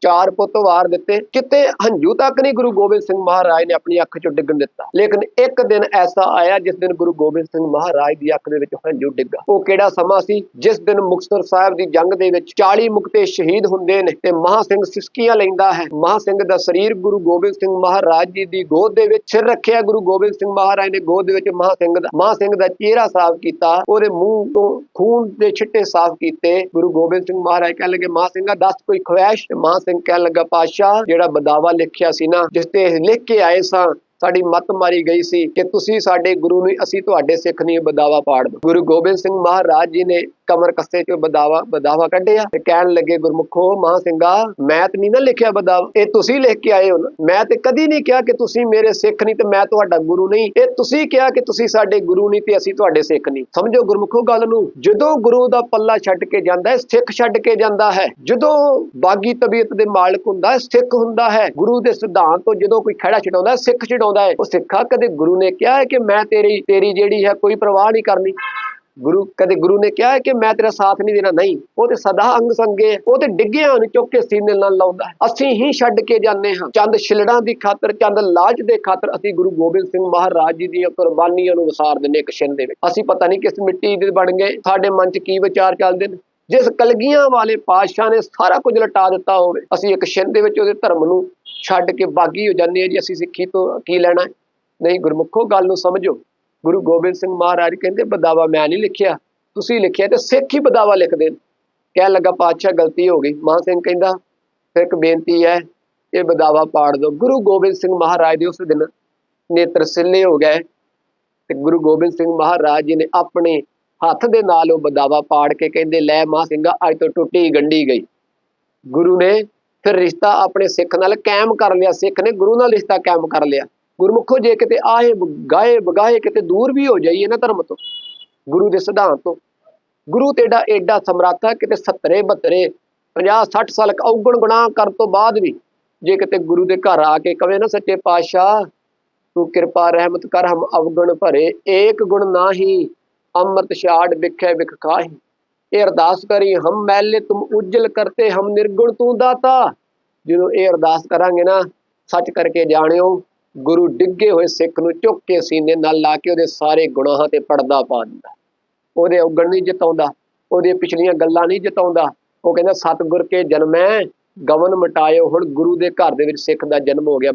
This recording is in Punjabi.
ਚਾਰ ਪੁੱਤ ਵਾਰ ਦਿੱਤੇ। ਕਿਤੇ ਹੰਝੂ ਤੱਕ ਨਹੀਂ ਗੁਰੂ ਗੋਬਿੰਦ ਸਿੰਘ ਮਹਾਰਾਜ ਨੇ ਆਪਣੀ ਅੱਖ ਚੋਂ ਡਿੱਗਣ ਦਿੱਤਾ। ਲੇਕਿਨ ਇੱਕ ਦਿਨ ਐਸਾ ਆਇਆ ਜਿਸ ਦਿਨ ਗੁਰੂ ਗੋਬਿੰਦ ਸਿੰਘ ਮਹਾਰਾਜ ਦੀ ਅੱਖ ਦੇ ਵਿੱਚ ਹੰਝੂ ਡਿੱਗਾ। ਉਹ ਕਿਹੜਾ ਸਮਾਂ ਸੀ? ਜਿਸ ਦਿਨ ਮੁਕਤਸਰ ਸਾਹਿਬ ਦੀ ਜੰਗ ਦੇ ਵਿੱਚ 40 ਮੁਕਤੇ ਸ਼ਹੀਦ ਹੁੰਦੇ ਨੇ ਤੇ ਮਹਾ ਸਿੰਘ ਸਿਸਕੀਆਂ ਲੈਂਦਾ ਹੈ। ਮਹਾ ਸਿੰਘ ਦਾ ਸਰੀਰ ਗੁਰੂ ਗੋਬਿੰਦ ਸਿੰਘ ਮਹਾਰਾਜ ਜੀ ਦੀ ਗੋਦ ਦੇ ਵਿੱਚ ਸਿਰ ਰੱਖਿਆ। ਗੁਰੂ ਗੋਬਿੰਦ ਸਿੰਘ ਮਹਾਰਾਜ ਨੇ ਗੋਦ ਦੇ ਵਿੱਚ ਮਹਾ ਸਿੰਘ ਦਾ ਮਹਾ ਸਿੰਘ ਦਾ ਚਿਹਰਾ ਸਾਫ਼ ਕੀਤਾ। ਉਹਦੇ ਮੂੰਹ ਤੋਂ ਖੂਨ ਦੇ ਛਿੱਟੇ ਸਾਫ਼ ਕੀਤੇ। ਗੁਰੂ ਗੋਬਿੰਦ ਸਿੰਘ ਮਹਾਰਾਜ ਕਹਿਣ ਲੱਗੇ, ਮਹਾ ਸਿੰਘਾ ਦੱਸ ਕੋਈ ਖੁਆਇਸ਼? ਤੇ ਮਹਾ ਸਿੰਘ ਕਹਿਣ ਲੱਗਾ, ਪਾਤਸ਼ਾਹ, ਜਿਹੜਾ ਬਦਾਵਾ ਲਿਖਿਆ ਸੀ ਨਾ, ਜਿਸ ਤੇ ਇਹ ਲਿਖ ਕੇ ਆਏ ਸਾਂ, ਸਾਡੀ ਮੱਤ ਮਾਰੀ ਗਈ ਸੀ ਕਿ ਤੁਸੀਂ ਸਾਡੇ ਗੁਰੂ ਨੂੰ, ਅਸੀਂ ਤੁਹਾਡੇ ਸਿੱਖ ਨਹੀਂ ਬਦਾਵਾ ਪਾੜ ਦੋ ਗੁਰੂ ਗੋਬਿੰਦ ਸਿੰਘ ਮਹਾਰਾਜ ਜੀ ਨੇ ਕਮਰ ਕੱਸੇ ਚੋਂ ਬਦਾਵਾ ਬਦਾਵਾ ਕੱਢਿਆ ਤੇ ਕਹਿਣ ਲੱਗੇ, ਗੁਰਮੁਖੋ ਮਹਾ ਸਿੰਘਾ, ਮੈਂ ਤੇ ਨਹੀਂ ਨਾ ਲਿਖਿਆ ਬਦਾਵਾ। ਇਹ ਤੁਸੀਂ ਲਿਖ ਕੇ ਆਏ ਹੋ ਨਾ। ਮੈਂ ਤੇ ਕਦੀ ਨਹੀਂ ਕਿਹਾ ਕਿ ਤੁਸੀਂ ਮੇਰੇ ਸਿੱਖ ਨਹੀਂ ਤੇ ਮੈਂ ਤੁਹਾਡਾ ਗੁਰੂ ਨਹੀਂ। ਇਹ ਤੁਸੀਂ ਕਿਹਾ ਕਿ ਤੁਸੀਂ ਸਾਡੇ ਗੁਰੂ ਨਹੀਂ ਤੇ ਅਸੀਂ ਤੁਹਾਡੇ ਸਿੱਖ ਨਹੀਂ। ਸਮਝੋ ਗੁਰਮੁਖੋ ਗੱਲ ਨੂੰ। ਜਦੋਂ ਗੁਰੂ ਦਾ ਪੱਲਾ ਛੱਡ ਕੇ ਜਾਂਦਾ ਹੈ, ਸਿੱਖ ਛੱਡ ਕੇ ਜਾਂਦਾ ਹੈ। ਜਦੋਂ ਬਾਗੀ ਤਬੀਅਤ ਦੇ ਮਾਲਕ ਹੁੰਦਾ ਹੈ, ਸਿੱਖ ਹੁੰਦਾ ਹੈ। ਗੁਰੂ ਦੇ ਸਿਧਾਂਤ ਤੋਂ ਜਦੋਂ ਕੋਈ ਖੜਾ ਛਡਾਉਂਦਾ ਹੈ, ਸਿੱਖ ਛਡਾਉਂਦਾ ਹੈ। ਉਹ ਸਿੱਖਾ ਕਦੇ ਗੁਰੂ ਨੇ ਕਿਹਾ ਹੈ ਕਿ ਮੈਂ ਤੇਰੀ ਤੇਰੀ ਜਿਹੜੀ ਹੈ, ਕੋਈ ਪਰਵਾਹ ਨਹੀਂ ਕਰਨੀ। ਗੁਰੂ, ਕਦੇ ਗੁਰੂ ਨੇ ਕਿਹਾ ਹੈ ਕਿ ਮੈਂ ਤੇਰਾ ਸਾਥ ਨਹੀਂ ਦੇਣਾ? ਨਹੀਂ। ਉਹ ਤੇ ਸਦਾ ਅੰਗ ਸੰਗੇ ਉਹ ਤੇ ਡਿੱਗਿਆਂ ਨੂੰ ਚੁੱਕ ਕੇ ਸੀਨੇ ਨਾਲ ਲਾਉਂਦਾ ਅਸੀਂ ਹੀ ਛੱਡ ਕੇ ਜਾਂਦੇ ਹਾਂ। ਚੰਦ ਛਿਲੜਾਂ ਦੀ ਖਾਤਰ, ਚੰਦ ਲਾਜ ਦੇ ਖਾਤਰ ਅਸੀਂ ਗੁਰੂ ਗੋਬਿੰਦ ਸਿੰਘ ਮਹਾਰਾਜ ਜੀ ਦੀਆਂ ਕੁਰਬਾਨੀਆਂ ਨੂੰ ਵਸਾਰ ਦਿੰਦੇ ਇੱਕ ਛਿੰਨ ਦੇ ਵਿੱਚ। ਅਸੀਂ ਪਤਾ ਨਹੀਂ ਕਿਸ ਮਿੱਟੀ ਦੇ ਬਣ ਗਏ। ਸਾਡੇ ਮਨ 'ਚ ਕੀ ਵਿਚਾਰ ਚੱਲਦੇ ਨੇ? ਜਿਸ ਕਲਗੀਆਂ ਵਾਲੇ ਪਾਤਸ਼ਾਹ ਨੇ ਸਾਰਾ ਕੁਝ ਲਟਾ ਦਿੱਤਾ ਹੋਵੇ, ਅਸੀਂ ਇੱਕ ਛਿੰਨ ਦੇ ਵਿੱਚ ਉਹਦੇ ਧਰਮ ਨੂੰ ਛੱਡ ਕੇ ਬਾਗੀ ਹੋ ਜਾਂਦੇ ਹਾਂ ਜੀ। ਅਸੀਂ ਸਿੱਖੀ ਤੋਂ ਕੀ ਲੈਣਾ ਨਹੀਂ, ਗੁਰਮੁਖੋ, ਗੱਲ ਨੂੰ ਸਮਝੋ। ਗੁਰੂ ਗੋਬਿੰਦ ਸਿੰਘ ਮਹਾਰਾਜ ਕਹਿੰਦੇ, ਬਦਾਵਾ ਮੈਂ ਨਹੀਂ ਲਿਖਿਆ। ਤੁਸੀਂ ਲਿਖਿਆ ਤੇ ਸਿੱਖ ਹੀ ਬਦਾਵਾ ਲਿਖਦੇ ਨੇ। ਕਹਿਣ ਲੱਗਾ, ਪਾਤਸ਼ਾਹ, ਗਲਤੀ ਹੋ ਗਈ। ਮਾਨ ਸਿੰਘ ਕਹਿੰਦਾ, ਫਿਰ ਇੱਕ ਬੇਨਤੀ ਹੈ, ਇਹ ਬਦਾਵਾ ਪਾੜ ਦਿਓ। ਗੁਰੂ ਗੋਬਿੰਦ ਸਿੰਘ ਮਹਾਰਾਜ ਦੇ ਉਸ ਦਿਨ ਨੇਤਰ ਸਿੱਲੇ ਹੋ ਗਏ ਤੇ ਗੁਰੂ ਗੋਬਿੰਦ ਸਿੰਘ ਮਹਾਰਾਜ ਜੀ ਨੇ ਆਪਣੇ ਹੱਥ ਦੇ ਨਾਲ ਉਹ ਬਦਾਵਾ ਪਾੜ ਕੇ ਕਹਿੰਦੇ, ਲੈ ਮਾਂ ਸਿੰਘਾ, ਅੱਜ ਤੋਂ ਟੁੱਟੀ ਗੰਢੀ ਗਈ। ਗੁਰੂ ਨੇ ਫਿਰ ਰਿਸ਼ਤਾ ਆਪਣੇ ਸਿੱਖ ਨਾਲ ਕਾਇਮ ਕਰ ਲਿਆ। ਸਿੱਖ ਨੇ ਗੁਰੂ ਨਾਲ ਰਿਸ਼ਤਾ ਕਾਇਮ ਕਰ ਲਿਆ। ਗੁਰਮੁਖੋ ਜੇ ਕਿਤੇ ਆਏ ਗਾਏ ਬਗਾਏ ਕਿਤੇ ਦੂਰ ਵੀ ਹੋ ਜਾਈਏ ਨਾ ਧਰਮ ਤੋਂ, ਗੁਰੂ ਦੇ ਸਿਧਾਂਤ ਤੋਂ। ਗੁਰੂ ਤੇਡਾ ਐਡਾ ਸਮਰਾਤਾ ਕਿਤੇ 70 72 50 60 ਸਾਲ ਔਗਣ ਗੁਨਾਹ ਕਰਨ ਤੋਂ ਬਾਅਦ ਵੀ ਜੇ ਕਿਤੇ ਗੁਰੂ ਦੇ ਘਰ ਆ ਕੇ ਕਵੇ ਨਾ ਸੱਚੇ ਪਾਤਸ਼ਾਹ, ਤੂੰ ਕਿਰਪਾ ਰਹਿਮਤ ਕਰ, ਹਮ ਅਵਗਣ ਭਰੇ, ਏਕ ਗੁਣ ਨਾਹੀ, ਅੰਮ੍ਰਿਤ ਛਾੜ ਵਿਖੇ ਵਿਖ ਕਾਹੀ। ਇਹ ਅਰਦਾਸ ਕਰੀ, ਹਮ ਮੈਲੇ ਤੁਮ ਉਜਲ ਕਰਤੇ, ਹਮ ਨਿਰਗੁਣ ਤੂੰ ਦਾਤਾ। ਜਦੋਂ ਇਹ ਅਰਦਾਸ ਕਰਾਂਗੇ ਨਾ, ਸੱਚ ਕਰਕੇ ਜਾਣਿਓ ਗੁਰੂ ਡਿੱਗੇ ਹੋਏ ਸਿੱਖ ਨੂੰ ਚੁੱਕ ਕੇ ਸੀਨੇ ਨਾਲ ਲਾ ਕੇ ਉਹਦੇ ਸਾਰੇ ਗੁਨਾਹਾਂ ਤੇ ਪਰਦਾ ਪਾ ਦਿੰਦਾ। ਉਹਦੇ ਔਗਣ ਨਹੀਂ ਜਿਤਾਉਂਦਾ, ਉਹਦੀਆਂ ਪਿਛਲੀਆਂ ਗੱਲਾਂ ਨਹੀਂ ਜਿਤਾਉਂਦਾ। ਉਹ ਕਹਿੰਦਾ, ਸਤਿਗੁਰ ਕੇ ਜਨਮੈ ਗਵਨ ਮਟਾਇਓ ਹੁਣ ਗੁਰੂ ਦੇ ਘਰ ਦੇ ਵਿੱਚ ਸਿੱਖ ਦਾ ਜਨਮ ਹੋ ਗਿਆ।